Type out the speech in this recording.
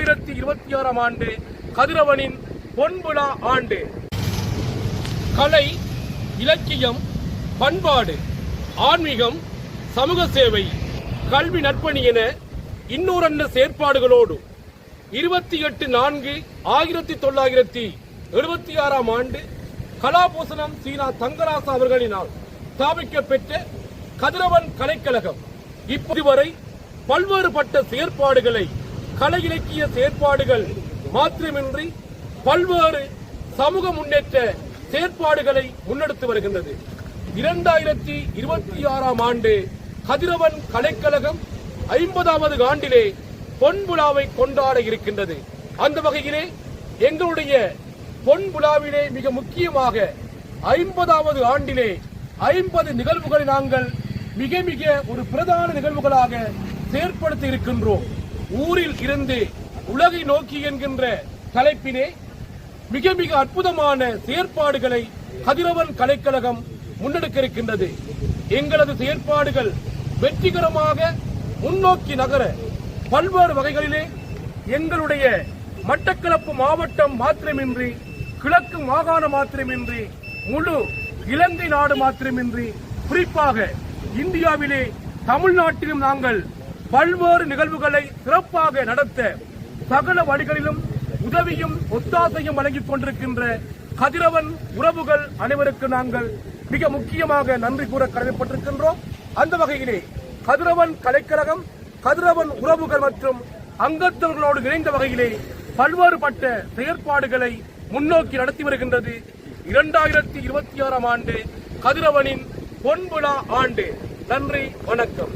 இரண்டாயிரத்தி இருபத்தி ஆறாம் ஆண்டு கதிரவனின் பொன்விழா ஆண்டு. கலை இலக்கியம் பண்பாடு ஆன்மீகம் சமூக சேவை கல்வி நற்பணி என இன்னூரன்ன செயற்பாடுகளோடு இருபத்தி எட்டு நான்கு ஆயிரத்தி தொள்ளாயிரத்தி எழுபத்தி ஆறாம் ஆண்டு கலாபூசணம் சீனா தங்கராசா அவர்களினால் ஸ்தாபிக்கப்பெற்ற கதிரவன் கலைக்கழகம். இப்போது வரை பல்வேறுபட்ட செயற்பாடுகளை கலை இலக்கிய செயற்பாடுகள் மாத்திரமின்றி பல்வேறு சமூக முன்னேற்ற செயற்பாடுகளை முன்னெடுத்து வருகின்றது. இரண்டாயிரத்தி இருபத்தி ஆறாம் ஆண்டு கதிரவன் கலைக்கழகம் ஐம்பதாவது ஆண்டிலே பொன் விழாவை கொண்டாட இருக்கின்றது. அந்த வகையிலே எங்களுடைய பொன் விழாவிலே மிக முக்கியமாக ஐம்பதாவது ஆண்டிலே ஐம்பது நிகழ்வுகளை நாங்கள் மிக மிக ஒரு பிரதான நிகழ்வுகளாக செயற்படுத்தி இருக்கின்றோம். ஊரில் இருந்து உலகை நோக்கி என்கின்ற தலைப்பிலே மிக மிக அற்புதமான செயற்பாடுகளை கதிரவன் கலைக்கழகம் முன்னெடுக்க இருக்கின்றது எங்களது செயற்பாடுகள் வெற்றிகரமாக முன்னோக்கி நகர பல்வேறு வகைகளிலே எங்களுடைய மட்டக்களப்பு மாவட்டம் மாத்திரமின்றி கிழக்கு மாகாணம் மாத்திரமின்றி முழு இலங்கை நாடு மாத்திரமின்றி குறிப்பாக இந்தியாவிலே தமிழ்நாட்டிலும் நாங்கள் பல்வேறு நிகழ்வுகளை சிறப்பாக நடத்த சகல வழிகளிலும் உதவியும் ஒத்தாசையும் வழங்கிக் கொண்டிருக்கின்ற கதிரவன் உறவுகள் அனைவருக்கு நாங்கள் மிக முக்கியமாக நன்றி கூற கடமைப்பட்டிருக்கின்றோம். அந்த வகையிலே கதிரவன் கலைக்கழகம் கதிரவன் உறவுகள் மற்றும் அங்கத்தவர்களோடு இணைந்த வகையிலே பல்வேறுபட்ட செயற்பாடுகளை முன்னோக்கி நடத்தி வருகின்றது. இரண்டாயிரத்தி இருபத்தி ஆறாம் ஆண்டு கதிரவனின் பொன்விழா ஆண்டு. நன்றி வணக்கம்.